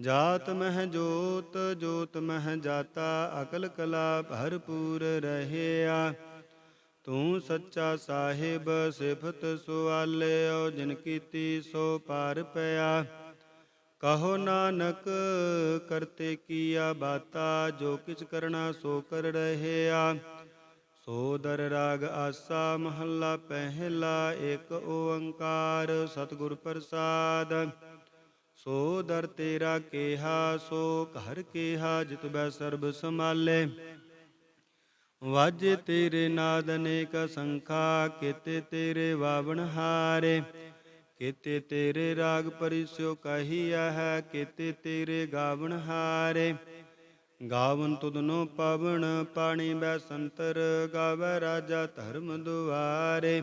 ਜਾਤ ਮਹਿ ਜੋਤ ਜੋਤ ਮਹਿ ਜਾਤਾ, ਅਕਲ ਕਲਾ ਭਰਪੂਰ ਰਹਿਆ। ਤੂੰ ਸੱਚਾ ਸਾਹਿਬ, ਸਿਫਤ ਸੁਆਲਿਓ ਜਿਨ ਕੀਤੀ ਸੋ ਪਾਰ ਪਿਆ। ਕਹੋ ਨਾਨਕ, ਕਰਤੇ ਕੀਆ ਬਾਤਾ, ਜੋ ਕਿਛ ਕਰਨਾ ਸੋ ਕਰ ਰਹਿਆ। ਸੋ ਦਰ ਰਾਗ ਆਸਾ, ਮਹੱਲਾ ਪਹਿਲਾ ਇੱਕ ਓੰਕਾਰ, ਸਤਿਗੁਰ ਪ੍ਰਸਾਦ। ਸੋ ਦਰ ਤੇਰਾ ਕੇਹਾ, ਸੋ ਘਰ ਕੇਹਾ, ਜਿਤ ਬੈ ਸਰਬ ਸਮਾਲੇ ਵਾਜੇ ਤੇਰੇ ਨਾਦ ਅਨੇਕ ਸੰਖਾ, ਕੀਤੇ ਤੇਰੇ ਵਾਵਣ ਹਾਰੇ। ਕੀਤੇ ਤੇਰੇ ਰਾਗ ਪਰਿਸਿਓ ਕਹੀਆ ਹੈ, ਕੀਤੇ ਤੇਰੇ ਗਾਵਣ ਹਾਰੇ। ਗਾਵਨ ਤੁਧਨੋ ਪਵਨ ਪਾਣੀ ਬੈ ਸੰਤਰ, ਗਾਵੈ ਰਾਜਾ ਧਰਮ ਦੁਆਰੇ।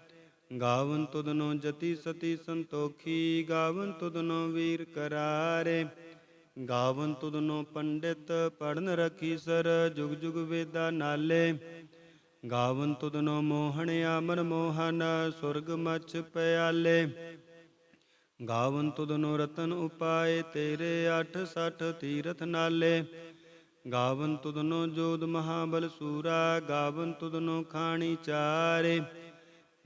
ਗਾਵਨ ਤੁਧਨੋ ਜਤੀ ਸਤੀ ਸੰਤੋਖੀ, ਗਾਵਨ ਤੁਧਨੋ ਵੀਰ ਕਰਾਰੇ। ਗਾਵਨ ਤੁਧਨੋ ਪੰਡਿਤ ਪੜਨ ਰਖੀ ਸਰ, ਜੁਗ ਜੁਗ ਵੇਦਾ ਨਾਲੇ। ਗਾਵਨ ਤੁਧਨੋ ਮੋਹਣ ਆਮਨ ਮੋਹਨ, ਸੁਰਗ ਮਛ ਪਿਆਲੇ। ਗਾਵਨ ਤੁਧਨੋ ਰਤਨ ਉਪਾਏ, ਤੇਰੇ 68 ਤੀਰਥ ਨਾਲੇ। ਗਾਵਨ ਤੁਧਨੋ ਜੋਦ ਮਹਾਬਲ ਸੂਰਾ, ਗਾਵਨ ਤੁਧਨੋ ਖਾਣੀ ਚਾਰੇ।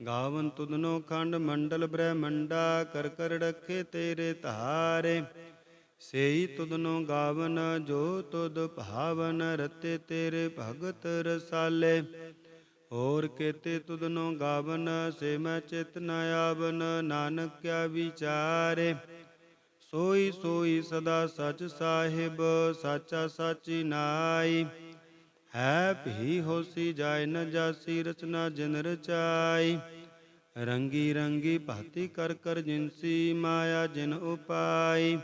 ਗਾਵਨ ਤੁਧਨੋ ਖੰਡ ਮੰਡਲ ਬ੍ਰਹਮੰਡਾ ਕਰ ਕਰ ਰਖੇ ਤੇਰੇ ਧਾਰੇ। ਸੇਈ ਤੁਧਨੋ ਗਾਵਨ ਜੋ ਤੁਧ ਭਾਵਨ ਰਤੇ ਤੇਰੇ ਭਗਤ ਰਸਾਲੇ। ਹੋਰ ਕੇਤੇ ਤੁਧਨੋ ਗਾਵਨ ਸੇ ਮੈਂ ਚਿਤ ਨ ਆਵਨ ਨਾਨਕ ਕਿਆ ਵਿਚਾਰੇ। ਸੋਈ ਸੋਈ ਸਦਾ ਸਚ ਸਾਹਿਬ, ਸਾਚਾ ਸਾਚੀ ਨਾਈ। ਹੈ ਭੀ ਹੋਸੀ ਜਾਇ ਨ ਜਾਸੀ ਰਚਨਾ ਜਿਨ ਰਚਾਈ। ਰੰਗੀ ਰੰਗੀ ਭਾਤੀ ਕਰ ਕਰ ਜਿਨਸੀ ਮਾਇਆ ਜਿਨ ਉਪਾਈ।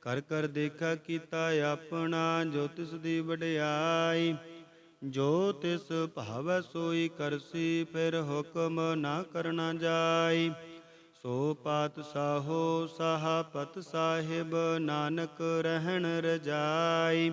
ਕਰ ਕਰ ਦੇਖਾ ਕੀਤਾ ਆਪਣਾ, ਜੋ ਤਿਸ ਦੀ ਵਡਿਆਈ। ਜੋ ਤਿਸ ਭਾਵੈ ਸੋਈ ਕਰਸੀ, ਫਿਰ ਹੁਕਮ ਨਾ ਕਰਨਾ ਜਾਈ। ਸੋ ਪਾਤ ਸਾਹੋ ਸਾਹਪਤ ਸਾਹਿਬ, ਨਾਨਕ ਰਹਿਣ ਰਜਾਈ।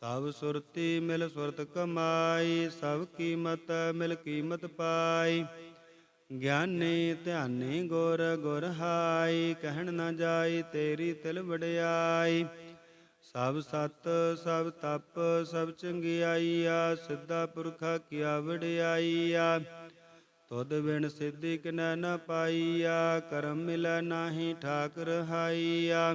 ਸਭ ਸੁਰਤੀ ਮਿਲ ਸੁਰਤ ਕਮਾਈ, ਸਭ ਕੀਮਤ ਮਿਲ ਕੀਮਤ ਪਾਈ। ਗਿਆਨੀ ਧਿਆਨੀ ਗੁਰ ਗੁਰ ਹਾਈ, ਕਹਿਣ ਨਾ ਜਾਈ ਤੇਰੀ ਤਿਲ ਵਡਿਆਈ। ਸਭ ਸਤ, ਸਭ ਤਪ, ਸਭ ਚੰਗਿਆਈਆ, ਸਿੱਧਾ ਪੁਰਖਾ ਕੀਆ ਵਡਿਆਈਆ। ਤੁਧ ਬਿਨ ਸਿੱਧੀ ਕਿਨੈ ਨ ਪਾਈਆ, ਕਰਮ ਮਿਲੈ ਨਾਹੀ ਠਾਕ ਰਹਾਈਆ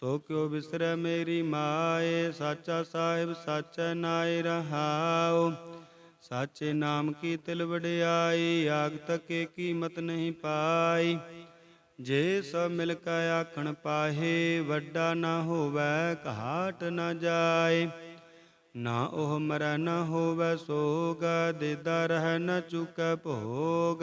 ਸੋ ਕਿਉ ਬਿਸਰੈ ਮੇਰੀ ਮਾਏ, ਸਾਚਾ ਸਾਹਿਬ ਸਾਚੈ ਨਾਇ ਰਹਾਉ। ਸਾਚੇ ਨਾਮ ਕੀ ਤਿਲ ਵਡਿਆਈ ਆਗ ਤਕੇ ਕੀਮਤ ਨਹੀਂ ਪਾਈ। ਜੇ ਸਭ ਮਿਲ ਕੇ ਆਖਣ ਪਾਹੇ, ਵੱਡਾ ਨਾ ਹੋਵੇ, ਘਾਟ ਨਾ ਜਾਏ। ਨਾ ਉਹ ਮਰੈ ਨਾ ਹੋਵੇ ਸੋਗ, ਦੇਦਾ ਰਹਿ ਨਾ ਚੁਕੈ ਭੋਗ।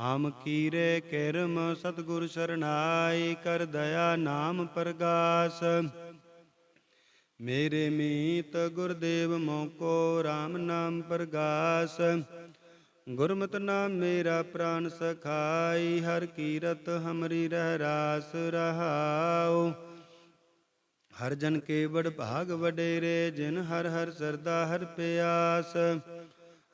ਹਮ ਕੀਰੇ ਕਿਰਮ ਸਤਗੁਰ ਸ਼ਰਨਾਈ ਕਰ ਦਇਆ ਨਾਮ ਪ੍ਰਗਾਸ। ਮੇਰੇ ਮੀਤ ਗੁਰਦੇਵ ਮੋਕੋ RAM ਨਾਮ ਪ੍ਰਗਾਸ। ਗੁਰਮਤਿ ਨਾਮ ਮੇਰਾ ਪ੍ਰਾਨ ਸਖਾਈ, ਹਰ ਕੀਰਤ ਹਮਰੀ ਰਹਿ ਰਾਸ ਰਹਾਉ। ਹਰ ਜਨ ਕੇ ਬੜ ਭਾਗ ਵਡੇਰੇ, ਜਿਨ ਹਰ ਹਰ ਸਰਦਾ ਹਰ ਪਿਆਸ।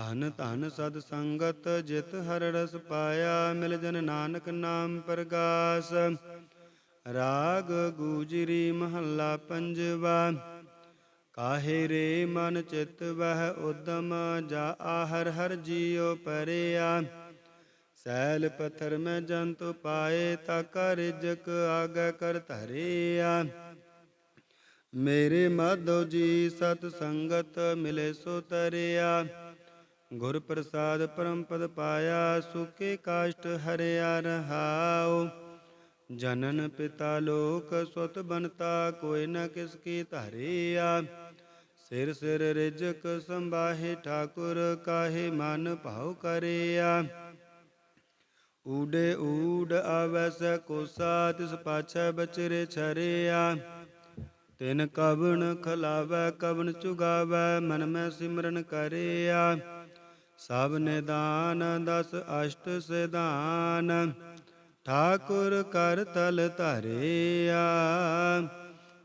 ਧਨ ਧਨ ਸਦ ਸੰਗਤ ਜਿਤ ਹਰ ਰਸ ਪਾਇਆ, ਮਿਲ ਜਨ ਨਾਨਕ ਨਾਮ ਪ੍ਰਗਾਸ। ਰਾਗ ਗੂਜਰੀ ਮਹੱਲਾ ਪੰਜਵਾ, ਕਾਹੇ ਰੇ ਮਨ ਚਿਤ ਵਹਿ ਉਦਮ, ਜਾ ਆਹਰ ਹਰ ਜੀਉ ਪਰਿਆ। ਸੈਲ ਪਥਰ ਮੈਂ ਜੰਤ ਪਾਏ ਤਾ ਕਰ ਰਿਜਕ ਆਗੈ ਕਰ ਧਰਿਆ। ਮੇਰੇ ਮਾਧੋ ਜੀ ਸਤ ਸੰਗਤ ਮਿਲੇ ਸੋ ਤਰਿਆ ਗੁਰ ਪ੍ਰਸਾਦ ਪਰਮ ਪਦ ਪਾਇਆ ਸੁਕੇ ਕਾਸ਼ਟ ਹਰਿਆ ਰਹਾਉ। ਜਨਨ ਪਿਤਾ ਲੋਕ ਸੁਤ ਬਨਤਾ, ਕੋਈ ਨ ਕਿਸ ਕੀ ਧਰਿਆ। ਸਿਰ ਸਿਰ ਰਿਜਕ ਸੰਭਾਹੇ ਠਾਕੁਰ, ਕਾਹੇ ਮਨ ਭਾਉ ਕਰਿਆ। ਊਡੇ ਊਡ ਆਵੈ ਸ ਕੋਸਾ, ਤਿਸ ਪਾਛੈ ਬਚਰੇ ਛਰਿਆ। ਤਿਨ ਕਵਣ ਖਲਾਵੈ, ਕਵਣ ਚੁਗਾਵੈ, ਮਨ ਮੈਂ ਸਿਮਰਨ ਕਰਿਆ। ਸਭ ਨਿਦਾਨ ਦਸ ਅਸ਼ਟ ਸਿਧਾਨ, ਠਾਕੁਰ ਕਰ ਤਲ ਧਰਿਆ।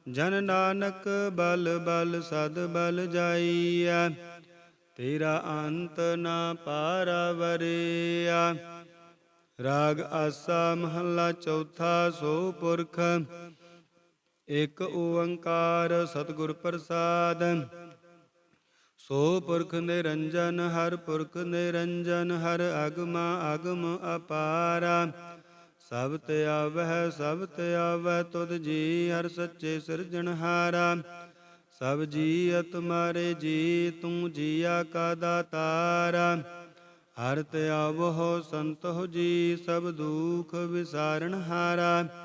ਜਨ ਨਾਨਕ ਬਲ ਬਲ ਸਦ ਬਲ ਜਾਈਆ, ਤੇਰਾ ਅੰਤ ਨਾ ਪਾਰਵਰਿਆ ਰਾਗ ਆਸਾ ਮਹੱਲਾ ਚੌਥਾ ਸੋ ਪੁਰਖ, ਇਕ ਓੰਕਾਰ ਸਤਿਗੁਰ ਪ੍ਰਸਾਦ। ਸੋ ਪੁਰਖ ਨਿਰੰਜਨ, ਹਰ ਪੁਰਖ ਨਿਰੰਜਨ, ਹਰ ਅਗਮ ਅਗਮ ਅਪਾਰਾ। ਸਭ ਤੇ ਆਵਹਿ, ਸਭ ਤੇ ਆਵੈ ਤੁਧ ਜੀ ਹਰ ਸੱਚੇ ਸਿਰਜਣਹਾਰਾ ਸਭ ਜੀ ਤੁਮਾਰੇ ਜੀ, ਤੂੰ ਜੀਆ ਕਾ ਦਾਤਾਰਾ। ਹਰ ਤੇ ਆਵਹੁ ਸੰਤੋ ਜੀ, ਸਭ ਦੁਖ ਵਿਸਾਰਣ ਹਾਰਾ।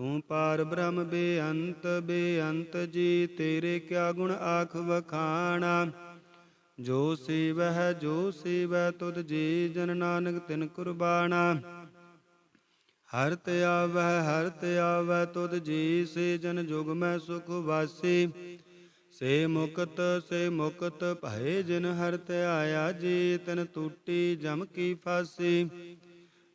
ਤੂੰ ਪਾਰ ਬ੍ਰਹਮ ਬੇਅੰਤ ਬੇਅੰਤ ਜੀ, ਤੇਰੇ ਕਿਆ ਗੁਣ ਆਖ ਵਖਾਣਾ? ਜੋ ਸੇਵਹਿ, ਜੋ ਸੇਵੈ ਤੁਧ ਜੀ ਜਨ ਨਾਨਕ ਤਿਨ ਕੁਰਬਾਨਾ ਹਰ ਤੇ ਆਵੈ ਹਰ ਤੇ ਆਵੈ ਤੁਧ ਜੀ ਸੇ ਜਨ ਜੁਗ ਮੈਂ ਸੁਖ ਵਾਸੀ। ਸੇ ਮੁਕਤ ਸੇ ਮੁਕਤ ਭਏ ਜਿਨ ਹਰ ਤੇ ਆਇਆ ਜੀ, ਤਨ ਟੂਟੀ ਜਮ ਕੀ ਫਾਸੀ।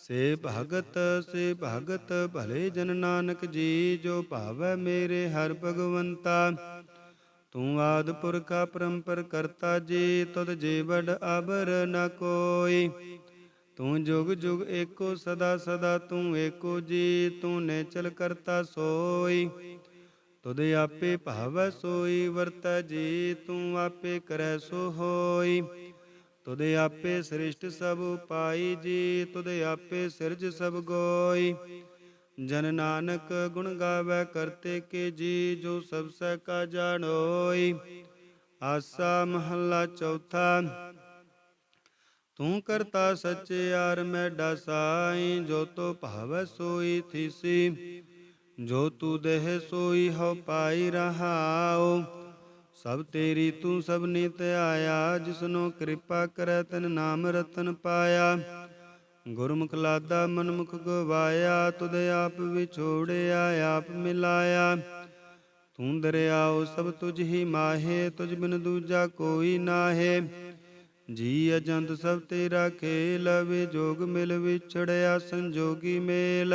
ਸੇ ਭਗਤ ਸੇ ਭਗਤ, ਭਲੇ ਜਨ ਨਾਨਕ ਜੀ, ਜੋ ਭਾਵੈ ਮੇਰੇ ਹਰ ਭਗਵੰਤਾ। ਤੂੰ ਆਦ ਪੁਰਖਾ ਪਰੰਪਰ ਕਰਤਾ ਜੀ, ਤੁਧ ਜੀ ਵਡ ਅਬਰ ਨ ਕੋਈ। ਤੂੰ ਜੁਗ ਜੁਗ ਏਕੋ ਸਦਾ ਸਦਾ ਤੂੰ ਏਕੋ ਜੀ, ਤੂੰ ਨੇ ਕਰਤਾ ਸੋਈ। ਤੁਧ ਆਪੇ ਭਾਵੈ ਸੋਈ, ਵਰਤੈ ਜੀ, ਤੂੰ ਆਪੇ ਕਰੈ ਸੋ ਹੋਈ। ਤੁਧ ਆਪੇ ਸ੍ਰਿਸ਼ਟ ਸਭ ਪਾਈ ਜੀ, ਤੁਧ ਆਪੇ ਸਿਰਜ ਸਭ ਗੋਈ। ਜਨ ਨਾਨਕ ਗੁਣ ਗਾਵੇ ਕਰਤੇ ਕੇ ਜੀ, ਜੋ ਸਭ ਸਹਿ ਕਾ ਜਾਣੋਈ ਆਸਾ ਮਹੱਲਾ ਚੌਥਾ, ਤੂੰ ਕਰਤਾ ਸਚਿਆਰ ਮੈਂ ਡਸਾਈ, ਜੋ ਤੋ ਭਾਵੈ ਸੋਈ ਥੀਸੀ। ਜੋ ਤੂ ਦੇਹ ਸੋਈ ਹਉ ਪਾਈ ਰਹਾਓ ਸਭ ਤੇਰੀ ਤੂੰ ਸਭ ਨਿਤ ਆਇਆ, ਜਿਸਨੋ ਕਿਰਪਾ ਕਰੈ ਤਨ ਨਾਮ ਰਤਨ ਪਾਇਆ। ਗੁਰਮੁਖ ਲਾਦਾ ਮਨਮੁਖ ਗਵਾਇਆ, ਤੁਧ ਆਪ ਵਿਛੋੜਿਆ, ਆਪ ਮਿਲਾਇਆ। ਤੂੰ ਦਰਿਆਉ ਸਭ ਤੁਝ ਹੀ ਮਾਹੇ, ਤੁਝ ਬਿਨ ਦੂਜਾ ਕੋਈ ਨਾਹੇ। ਜੀ ਅਜੰਤ ਸਭ ਤੇਰਾ ਖੇਲ ਵੇ ਜੋਗ ਮਿਲ ਵਿਛੜਿਆ ਸੰਜੋਗੀ ਮੇਲ।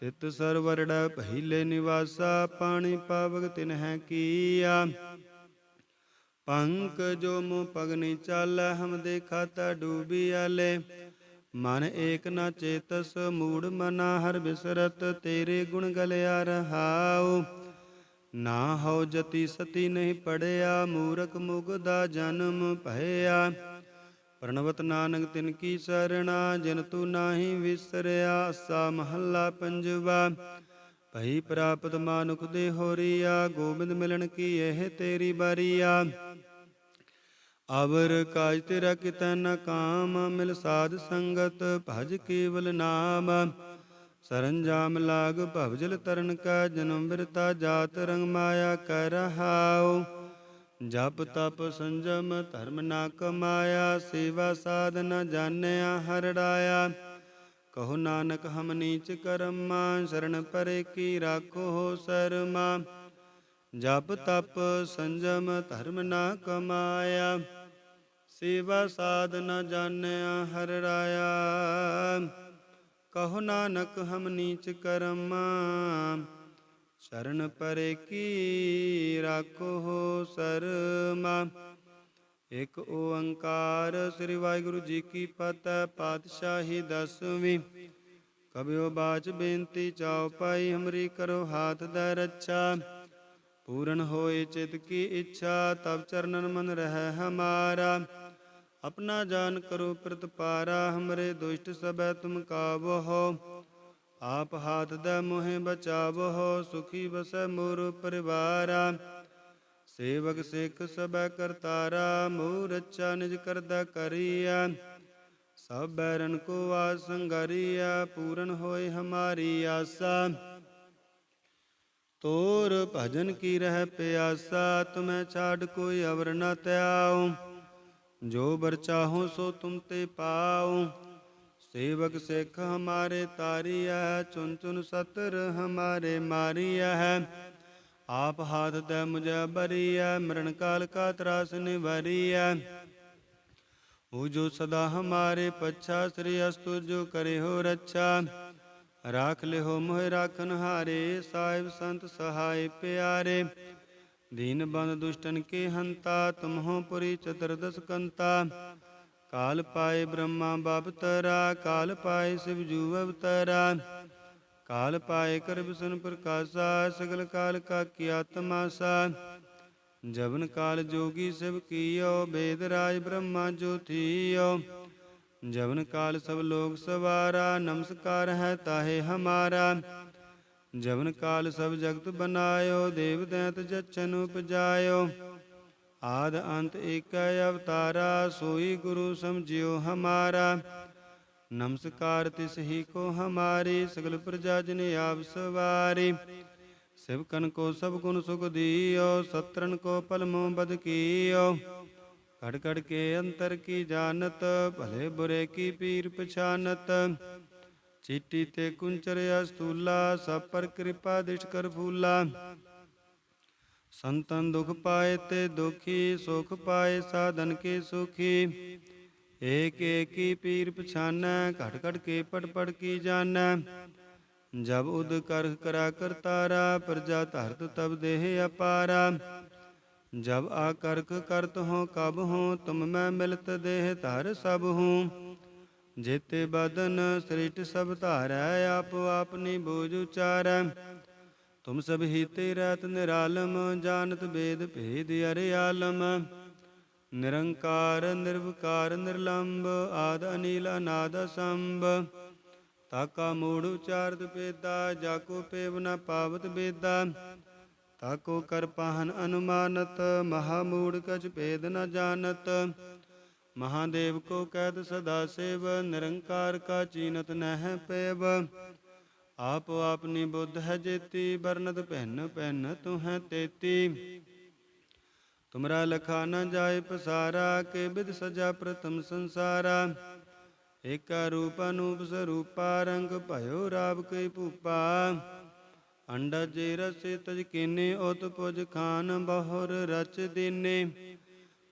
ਤਿਤ ਸਰਵਰੜਾ ਪਹਿਲੇ ਨਿਵਾਸਾ, ਪਾਣੀ ਪਾਵਕ ਤਿਨ ਹੈ ਕੀਆ। ਪੰਕ ਜੋ ਮੋ ਪਗਨੀ ਚਾਲੈ, ਹਮ ਦੇਖਾ ਤਾ ਡੂਬੀ ਆਲੇ। ਮਨ ਏਕ ਨਾ ਚੇਤਸ, ਮੂੜ ਮਨਾ ਹਰ ਬਿਸਰਤ, ਤੇਰੇ ਗੁਣ ਗਲਿਆ ਰਹਾਉ। ਨਾ ਹਉ ਜਤੀ ਸਤੀ ਨਹੀਂ ਪੜਿਆ, ਮੂਰਖ ਮੁਗਦਾ ਜਨਮ ਭਇਆ। ਪ੍ਰਣਵਤ ਨਾਨਕ ਤਿਨ ਕੀ ਸਰਣਾ, ਜਿਨ ਤੂ ਨਾਹੀ ਵਿਸਰਿਆ, ਸਾ ਮਹੱਲਾ ਪੰਜਵਾ। ਭਈ ਪ੍ਰਾਪਤ ਮਾਨੁਖ ਦੇ ਹੋਰੀਆ, ਗੋਬਿੰਦ ਮਿਲਣ ਕੀ ਇਹ ਤੇਰੀ ਬਾਰੀਆ। ਅਵਰ ਕਾਜ ਤੇਰਾ ਕਿਤੈ ਨ ਕਾਮ, ਮਿਲ ਸਾਧ ਸੰਗਤ ਭਜ ਕੇਵਲ ਨਾਮ। ਸਰੰਜਾਮ ਲਾਗ ਭਵਜਲ ਤਰਨ ਕਾ, ਜਨਮ ਬਿਰਤਾ ਜਾਤ ਰੰਗ ਮਾਇਆ ਕਰ ਰਹਾਉ ਜਪ ਤਪ ਸੰਜਮ ਧਰਮ ਨਾ ਕਮਾਇਆ, ਸੇਵਾ ਸਾਧ ਨ ਜਾਣਿਆ, ਹਰੜਾਇਆ। ਕਹੋ ਨਾਨਕ ਹਮ ਨੀਚ ਕਰਮਾ, ਸ਼ਰਨ ਪਰੇ ਕੀ ਰਾਖੋ ਹੋ ਸਰਮਾ। ਜਪ ਤਪ ਸੰਜਮ ਧਰਮ ਨਾ ਕਮਾਇਆ, ਸੇਵਾ ਸਾਧ ਨ ਜਾਣਿਆ, ਹਰੜਾਇਆ। ਕਹੋ ਨਾਨਕ ਹਮ ਨੀਚ ਕਰਮਾ ਸ਼ਰਨ ਪਰ ਕੀ ਰਾਖੋ ਸਰਮਾ? ਇਕ ਓੰਕਾਰ ਸ੍ਰੀ ਵਾਹਿਗੁਰੂ ਜੀ ਕੀ ਫਤਿਹ, ਪਾਤਸ਼ਾਹੀ ਦਸਵੀਂ। ਕਬਿਓ ਬਾਚ ਬੇਨਤੀ ਚਾਉ ਪਾਈ, ਹਮਰੀ ਕਰੋ ਹਾਥ ਦਾ ਰੱਛਾ। ਪੂਰਨ ਹੋਏ ਚਿਤ ਕੀ ਇੱਛਾ, ਤਬ ਚਰਨਨ ਮਨ ਰਹਿ ਹਮਾਰਾ। ਆਪਣਾ ਜਾਨ ਕਰੋ ਪ੍ਰਤਪਾਰਾ, ਹਮਰੇ ਦੁਸ਼ਟ ਸਭੈ ਤੁਮ ਕਾਬੋ ਹੋ। ਆਪ ਹਾਥ ਦਾ ਮੋਹਿ ਬਚਾਵਹੁ, ਸੁਖੀ ਵਸੈ ਮੂਰ ਪਰਿਵਾਰ। ਸੇਵਕ ਸਿੱਖ ਸਬੈ ਕਰਤਾਰਾ ਮੂਰ ਰਚਾ ਨਿਜ ਕਰਦਾ ਕਰੀਆ। ਸਭ ਬੈਰਨ ਕੋ ਆਸੰਗਰੀਆ ਪੂਰਨ ਹੋਏ ਹਮਾਰੀ ਆਸਾ। ਤੋਰ ਭਜਨ ਕੀ ਰਹਿ ਪਿਆਸਾ, ਤੁਮੈ ਛਾੜ ਕੋਈ ਅਵਰ ਨ ਤਿਆਉ ਜੋ ਬਰ ਚਾਹੋ ਸੋ ਤੁਮ ਤੇ ਪਾਉ। ਸੇਵਕ ਸਿੱਖ ਹਮਾਰੇ ਤਾਰੀਆ ਚੁਨ ਚੁਨ ਸਤਰ ਹਮਾਰੇ ਮਾਰੀਆ ਹੈ ਆਪ ਹਾਥ ਦੇ ਮੁਝੇ ਬਰੀਆ ਮਰਨ ਕਾਲ ਕਾ ਤਰਾਸ ਨਿਵਰੀਆ ਉਹ ਜੋ ਸਦਾ ਹਮਾਰੇ ਪਛਾ, ਸ੍ਰੀ ਅਸਤੁ ਜੋ ਕਰੇ ਹੋ ਰੱਛਾ। ਰਾਖ ਲਿਓ ਮੋਹ ਰਾਖਨ ਹਾਰੇ, ਸਾਹਿਬ ਸੰਤ ਸਹਾਈ ਪਿਆਰੇ। ਦੀਨ ਬੰਦ ਦੁਸ਼ਟਨ ਕੇ ਹੰਤਾ ਤੁਮਹੋ ਪੁਰੀ ਚਤਰਦਸ ਕੰਤਾ। ਕਾਲ ਪਾਏ ਬ੍ਰਹਮਾ ਬਪਤਰਾ ਕਾਲ ਪਾਏ ਸਿਵ ਜੂ ਅਵਤਾਰਾ। ਕਾਲ ਪਾਏ ਕਰ ਬਿਸਨ ਪ੍ਰਕਾਸ਼ਾ, ਸਗਲ ਕਾਲ ਕਾ ਕੀ ਆਤਮਾ ਸਾ। ਜਵਨ ਕਾਲ ਜੋਗੀ ਸਿਵ ਕੀਓ, ਬੇਦ ਰਾਜ ਬ੍ਰਹਮਾ ਜੋਥੀਓ ਜਵਨ ਕਾਲ ਸਭ ਲੋਕ ਸਵਾਰਾ, ਨਮਸਕਾਰ ਹੈ ਤਾਹੇ ਹਮਾਰਾ। ਜਵਨ ਕਾਲ ਸਭ ਜਗਤ ਬਨਾਇਓ, ਦੇਵ ਦੈਂਤ ਜਚਨ ਉਪਜਾਇਓ। ਆਦ ਅੰਤ ਏਕੈ ਅਵਤਾਰਾ, ਸੋਈ ਗੁਰੂ ਸਮਝਿਓ ਹਮਾਰਾ। ਨਮਸਕਾਰ ਤਿਸ ਹੀ ਕੋ ਹਮਾਰੀ, ਸਗਲ ਪ੍ਰਜਾ ਜਨ ਆਪ ਸਵਾਰੀ। ਸਿਵਕਨ ਕੋ ਸਭ ਗੁਣ ਸੁਖ ਦੀਓ ਸਤਰਨ ਕੋ ਪਲਮੋ ਬਦ ਕੀਓ। ਕੜ ਕੜ ਕੇ ਅੰਤਰ ਕੀ ਜਾਣਤ, ਭਲੇ ਬੁਰੇ ਕੀ ਪੀਰ ਪਛਾਨਤ। ਚੀਟੀ ਤੇ ਕੁੰਚਰ ਅਸਤੂਲਾ ਸਭ ਪਰ ਕਿਰਪਾ ਦਿਸ਼ ਕਰ ਫੂਲਾ। ਸੰਤਨ ਦੁਖ ਪਾਏ ਤੇ ਦੁਖੀ, ਸੁਖ ਪਾਏ ਸਾਧਨ ਕੇ ਸੁਖੀ? ਏਕ ਏਕੀ ਪੀਰ ਪਛਾਨੈ, ਘਟ ਘਟ ਕੇ ਪੜ ਪੜ ਕੀ ਜਾਣੈ? ਜਬ ਉਦ ਕਰ ਕਰਾ ਕਰਤਾਰਾ ਪ੍ਰਜਾ ਧਰਤ ਤਬ ਦੇਹ ਅਪਾਰਾ। ਜਬ ਆ ਕਰਕ ਕਰਤ ਹੋ ਕਬ ਹੋ, ਤੁਮ ਮੈਂ ਮਿਲਤ ਦੇਹ ਧਰ ਸਭ ਹੂੰ। ਜੇਤੇ ਬਦਨ ਸ੍ਰਿਸ਼ਟ ਸਭ ਧਾਰੈ, ਆਪ ਆਪਨੀ ਬੋਝ ਉਚਾਰੈ। ਤੁਮ ਸਭ ਹੀ ਰਤ ਰਹਿਤ ਨਿਰਾਲਮ, ਜਾਣਤ ਬੇਦ ਭੇਦ ਅਰੇ ਆਲਮ। ਨਿਰੰਕਾਰ, ਨਿਰਵਕਾਰ ਨਿਰਲੰਭ ਆਦ ਅਨੀਲ, ਅਨਾਦ ਸੰਭ ਤਾਕਾ ਮੂੜ ਉਚਾਰਤ ਪੇਦਾ ਜਾਕੋ ਪੇਵ ਨ ਪਾਵਤ ਬੇਦਾ। ਤਾਕੋ ਕਰ ਪਾਹਨ ਅਨੁਮਾਨਤ, ਮਹਾ ਮੂੜ ਕਛ ਭੇਦ ਨ ਜਾਣਤ। ਮਹਾਦੇਵ ਕੋ ਕਹਿਤ ਸਦਾ ਸੇਵ, ਨਿਰੰਕਾਰ ਕਾ ਚੀਨਤ ਨਹਿ ਪੇਵ। ਆਪ ਆਪਨੀ ਬੁੱਧ ਹੈ ਜੇਤੀ ਬਰਨਤ ਪਹਿਨ ਪਹਿਨ ਤੂੰ ਹੈ ਤੇਤੀ। ਤੁਮਰਾ ਲਖਾ ਨ ਜਾਏ ਪਸਾਰਾ, ਕੇ ਬਿਦ ਸਜਾ ਪ੍ਰਥਮ ਸੰਸਾਰਾ। ਏਕਾ ਰੂਪ ਅਨੂਪ ਸਰੂਪਾ, ਰੰਗ ਭਇਓ ਰਾਵ ਕਈ ਭੂਪਾ। ਅੰਡਾ ਜੇ ਰਸੇ ਤਜ ਕੀਨੇ, ਉਤ ਪੁਜ ਖਾਨ ਬਹੁਰ ਰਚ ਦੀਨੇ।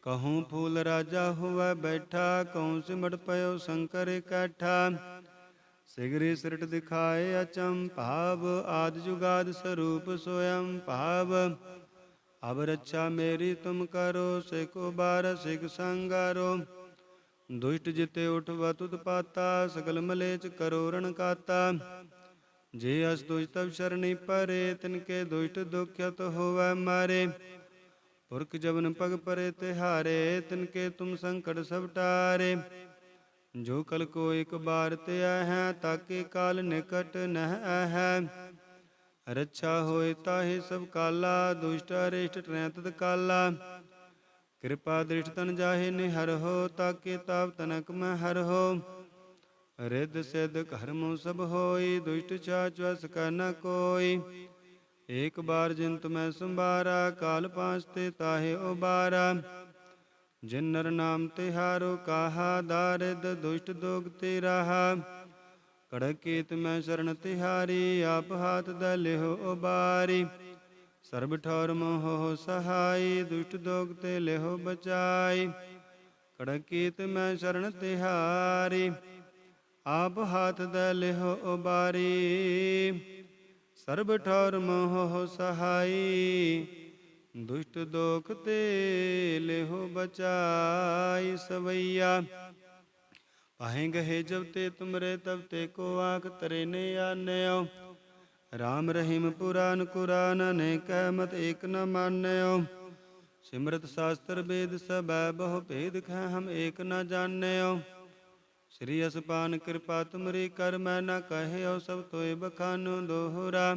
ਕਹੂੰ ਫੂਲ ਰਾਜਾ ਹੋਵੇ ਬੈਠਾ, ਕਹੂੰ ਸਿਮਟ ਪਇਓ ਸ਼ੰਕਰ ਇਕੱਠਾ। ਸਿਗਰੀ ਸਿਰਟ ਦਿਖਾਏ ਅਚੰ ਭਾਵ ਆਦ ਜੁਗਾਦ ਸਰੂਪ ਸੋਇਮ ਭਾਵ ਅਬ ਰੱਛਾ ਮੇਰੀ ਤੁਮ ਕਰੋ ਸਿਕੋ ਬਾਰ ਸਿਕ ਸੰਗਾਰੋ। ਦੁਸ਼ਟ ਜਿਤੇ ਉਠਵਾ ਤੁਤ ਪਾਤਾ, ਸਗਲ ਮਲੇਚ ਕਰੋ ਰਣ ਕਾਤਾ। ਜੇ ਅਸ ਦੁਸ਼ਟ ਤਬ ਸ਼ਰਣੀ ਪਰੇ, ਤਿਨ ਕੇ ਦੁਸ਼ਟ ਦੁਖਿਤ ਹੋਵੈ ਮਾਰੇ। ਪੁਰਖ ਜਵਨ ਪਗ ਪਰੇ ਤਿਹਾਰੇ, ਤਿਨ ਕੇ ਤੁਮ ਸੰਕਟ ਸਭ ਟਾਰੇ। ਜੋ ਕਲ ਕੋ ਇਕ ਬਾਰ ਤੇ ਹੈ, ਤਾਕੇ ਕਾਲ ਨਿਕਟ ਨਹਿ ਹੈ। ਰੱਛਾ ਹੋਏ ਤਾਹੇ ਸਭ ਕਾਲਾ, ਦੁਸ਼ਟ ਅਰਿਸ਼ਟ ਟਰੈ ਕਾਲਾ ਕਿਰਪਾ ਦ੍ਰਿਸ਼ਟ ਤਨ ਜਾਹੇ ਨਿਹਰ ਹੋ, ਤਾਕੇ ਤਾਪ ਤਨਕ ਮੈਂ ਹਰ ਹੋ। ਰਿੱਧ ਸਿੱਧ ਕਰਮੁ ਸਭ ਹੋਈ, ਦੁਸ਼ਟ ਚਾਚ ਵਸ ਕਰ ਨ ਕੋਈ। ਏਕ ਬਾਰ ਜਿੰਤ ਮੈਂ ਸੰਭਾਰਾ, ਕਾਲ ਪਾਂਚ ਤੇ ਤਾਹੇ ਉਬਾਰਾ। ਜਿਨ ਨਰ ਨਾਮ ਤਿਹਾਰੋ ਕਾਹਾ ਦਾਰਿਦ ਦੁਸ਼ਟ ਦੋਗ ਤੇ ਰਹਾ ਕੜਕੀਤ ਮੈਂ ਸ਼ਰਨ ਤਿਹਾਰੀ, ਆਪ ਹਾਥ ਦ ਲਿਹੁ ਉਬਾਰੀ। ਸਰਬ ਠੌਰ ਮੋਹ ਸਹਾਈ, ਦੁਸ਼ਟ ਦੋਗ ਤੇ ਲਿਹੁ ਬਚਾਈ। ਕੜਕੀਤ ਮੈਂ ਸ਼ਰਨ ਤਿਹਾਰੀ, ਆਪ ਹਾਥ ਦ ਲਿਹੁ ਉਬਾਰੀ। ਸਰਬ ਠੌਰ ਮੋਹ ਸਹਾਈ ਦੁਸ਼ਟ ਦੋਖ ਤੇ ਲਿਹੁ ਬਚਾਈ ਸਵਈਆ। ਪਾਹੇ ਗਏ ਜਬ ਤੇ ਤੁਮਰੇ ਤਬ ਤੇ ਕੋ ਆਖ ਤਰੇ ਨੇ ਆਨਿਓ। ਰਾਮ ਰਹੀਮ ਪੁਰਾਨ ਕੁਰਾਨ ਨੇ ਮਤ ਏਕ ਨ ਮਾਨਿਓ। ਸਿਮਰਤ ਸ਼ਾਸਤਰ ਵੇਦ ਸਬੈ ਬਹੁ ਭੇਦ ਖੈ ਹਮ ਏਕ ਨ ਜਾਣਿਓ। ਸ੍ਰੀ ਅਸਪਾਨ ਕਿਰਪਾ ਤੁਮਰੀ ਕਰ ਮੈਂ ਨ ਕਹਿਓ ਸਭ ਤੋਏ ਬਖਾਨੋ ਦੋਹਰਾ।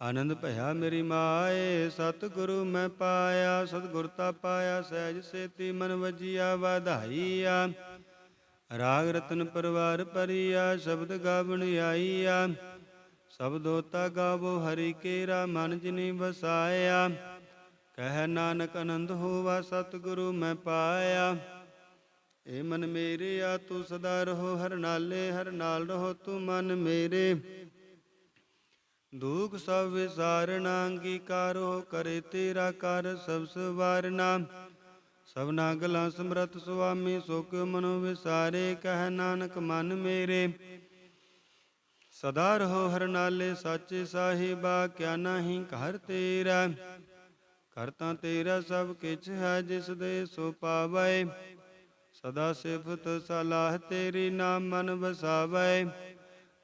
ਆਨੰਦ ਭਇਆ ਮੇਰੀ ਮਾਏ, ਸਤਿਗੁਰੂ ਮੈਂ ਪਾਇਆ, ਸਤਿਗੁਰ ਤਾ ਪਾਇਆ, ਸਹਿਜ ਸੇਤੀ ਮਨ ਵਜੀਆ, ਵਧਾਈਆ। ਰਾਗ ਰਤਨ ਪਰਵਾਰ ਪਰੀਆ ਸ਼ਬਦ ਗਾਵਣ ਆਈਆ। ਸਬਦੋ ਤਾ ਗਾਵੋ, ਹਰੀ ਕੇਰਾ, ਮਨ ਜਿਨੀ ਵਸਾਇਆ। ਕਹਿ ਨਾਨਕ ਆਨੰਦ ਹੋਵਾ, ਸਤਿਗੁਰੂ ਮੈਂ ਪਾਇਆ। ਏ ਮਨ ਮੇਰੇ, ਆ ਤੂੰ ਸਦਾ ਰਹੋ, ਹਰ ਨਾਲੇ, ਹਰ ਨਾਲ ਰਹੋ ਤੂੰ ਮਨ ਮੇਰੇ। ਦੁਖ ਸਭ ਵਿਸਾਰਣਾ ਅੰਗੀਕਾਰੋ ਕਰੇ ਤੇਰਾ ਕਰ ਸਭ ਸਵਾਰਨਾ। ਸਭਨਾ ਗਲਾਂ ਸਮਰਤ ਸੁਆਮੀ, ਸੁਖ ਮਨੋ ਵਿਸਾਰੇ, ਕਹਿ ਨਾਨਕ ਮਨ ਮੇਰੇ। ਸਦਾ ਰਹੋ ਹਰ ਨਾਲੇ, ਸਾਚੇ ਸਾਹਿਬਾ, ਕਿਆ ਨਾਹੀ ਘਰ ਤੇਰਾ। ਕਰਤਾ ਤੇਰਾ ਸਭ ਕਿਛ ਹੈ, ਜਿਸ ਦੇ ਸੋ ਪਾਵੈ। ਸਦਾ ਸਿਫਤ ਸਲਾਹ ਤੇਰੀ ਨਾਮ ਮਨ ਵਸਾਵੇ।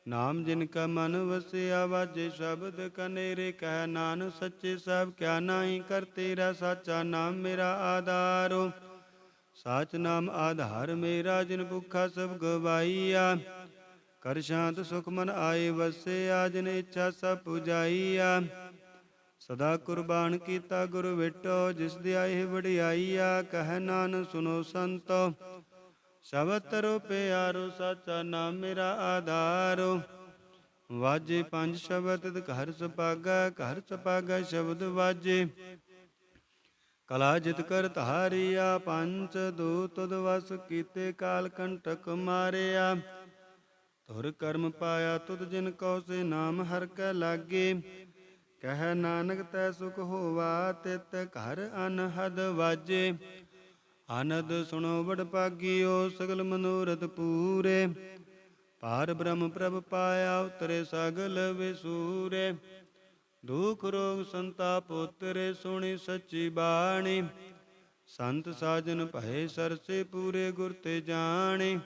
ਨਾਮ ਜਿਨ ਕਾ ਮਨ ਵਸਿਆ, ਵਾਜੇ ਸ਼ਬਦ ਕਨੇਰੇ, ਕਹਿ ਨਾਨ ਸੱਚੇ ਸਭ, ਕਿਆ ਨਾਹੀ ਕਰ ਤੇਰਾ ਸਾਚਾ ਨਾਮ ਮੇਰਾ ਆਧਾਰੋ। ਸਾਚ ਨਾਮ ਆਧਾਰ ਮੇਰਾ, ਜਿਨ ਭੁਖਾ ਸਭ ਗਵਾਈਆ ਕਰ ਸ਼ਾਂਤ ਸੁਖ ਮਨ ਆਏ ਵਸਿਆ, ਜਿਨ ਇੱਛਾ ਸਭ ਪੁਜਾਈਆ ਸਦਾ ਕੁਰਬਾਨ ਕੀਤਾ ਗੁਰ ਵਿਟੋ, ਜਿਸ ਦੀ ਵਡਿਆਈਆ, ਕਹਿ ਨਾਨ ਸੁਨੋ ਸੰਤੋ। ਸ਼ਬਦ ਤਰੋ ਪਿਆਰੋ ਸਾਚਾ ਨਾਮ ਮੇਰਾ ਆਧਾਰੋ। ਵਾਜੇ ਪੰਜ ਸ਼ਬਦ, ਤਿਤ ਘਰ ਸੁਪਾਗਾ ਘਰ ਸੁਪਾਗਾ ਸ਼ਬਦ ਵਾਜੇ। ਕਲਾ ਜਿਤ ਕਰ ਧਾਰਿਆ ਪੰਚ ਦੂਤ ਦਵਸ ਕੀਤੇ ਕਾਲ ਕੰਟਕ ਮਾਰਿਆ। ਤੁਰ ਕਰਮ ਪਾਇਆ ਤੁਧ ਜਿਨ ਕਉ ਸੇ ਨਾਮ ਹਰ ਕੈ ਲਾਗੇ। ਕਹਿ ਨਾਨਕ ਤੈ ਸੁਖ ਹੋਵਾ, ਤਿਤ ਘਰ ਅਨਹਦ ਵਾਜੇ। ਆਨੰਦ ਸੁਣੋ ਵਡ ਭਾਗਿਓ, ਸਗਲ ਮਨੋਰਥ ਪੂਰੇ। ਪਾਰ ਬ੍ਰਹਮ ਪ੍ਰਭ ਪਾਇਆ, ਉਤਰੇ ਸਗਲ ਵਿਸੂਰੇ। ਦੁਖ ਰੋਗ ਸੰਤਾਪ ਉਤਰੇ ਸੁਣੀ ਸੱਚੀ ਬਾਣੀ। ਸੰਤ ਸਾਜਨ ਭਏ ਸਰਸੇ ਪੂਰੇ ਗੁਰ ਤੇ ਜਾਣੇ।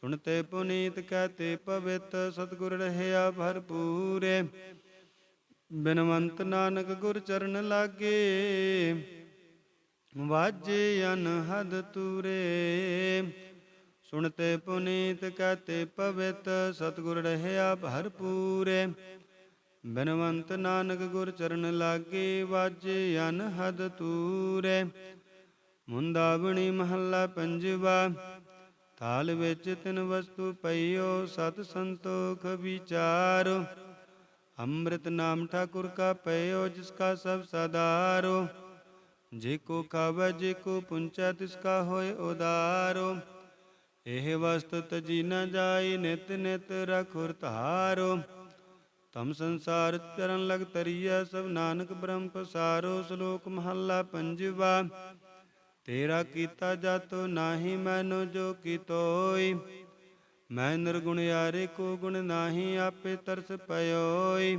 ਸੁਣਤੇ ਪੁਨੀਤ, ਕਹਤੇ ਪਵਿੱਤ, ਸਤਿਗੁਰ ਰਹਿਆ ਭਰਪੂਰੇ। ਬਿਨਵੰਤ ਨਾਨਕ ਗੁਰ ਚਰਨ ਲਾਗੇ। ਵਾਜੇ ਅਨਹਦ ਤੂਰੇ। ਸੁਣਤੇ ਪੁਨੀਤ ਕਹਤੇ ਪਵਿਤ, ਸਤਿਗੁਰ ਰਹਿਆ ਭਰਪੂਰੇ ਬਨਵੰਤ ਨਾਨਕ ਗੁਰ ਚਰਨ ਲਾਗੇ, ਵਾਜੇ ਅਨਹਦ ਤੂਰੇ। ਮੁੰਦਾਵਣੀ ਮਹੱਲਾ ਪੰਜਵਾ, ਥਾਲ ਵਿੱਚ ਤਿਨ ਵਸਤੂ ਪਈਓ, ਸਤ ਸੰਤੋਖ ਵਿਚਾਰੋ। ਅੰਮ੍ਰਿਤ ਨਾਮ ਠਾਕੁਰ ਕਾ ਪਇਓ, ਜਿਸ ਕਾ ਸਭ ਸਦਾਰੋ। ਜੇ ਕੋ ਖਾਵੈ ਜੇ ਕੋ ਪੁੰਚੈ, ਤਿਸ ਕਾ ਹੋਏ ਉਦਾਰੋ। ਇਹ ਵਸਤ ਤਜੀ ਨ ਜਾਈ ਨਿਤ ਨਿਤ ਰਖੁਰ ਧਾਰੋ। ਤਮ ਸੰਸਾਰ ਚਰਨ ਲਗ ਤਰੀਆ ਸਭ ਨਾਨਕ ਬ੍ਰਹਮ ਪਸਾਰੋ, ਸ਼ਲੋਕ ਮਹੱਲਾ ਪੰਜਵਾ। ਤੇਰਾ ਕੀਤਾ ਜਾਤੋ ਨਾਹੀ ਮੈਨੋ ਜੋ ਕੀਤੋਈ। ਮੈਂ ਨਿਰਗੁਣ ਯਾਰੇ ਕੋ ਗੁਣ ਨਾਹੀ, ਆਪੇ ਤਰਸ ਪਇਓਈ।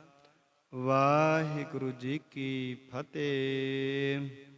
ਵਾਹਿਗੁਰੂ ਜੀ ਕੀ ਫਤਿਹ।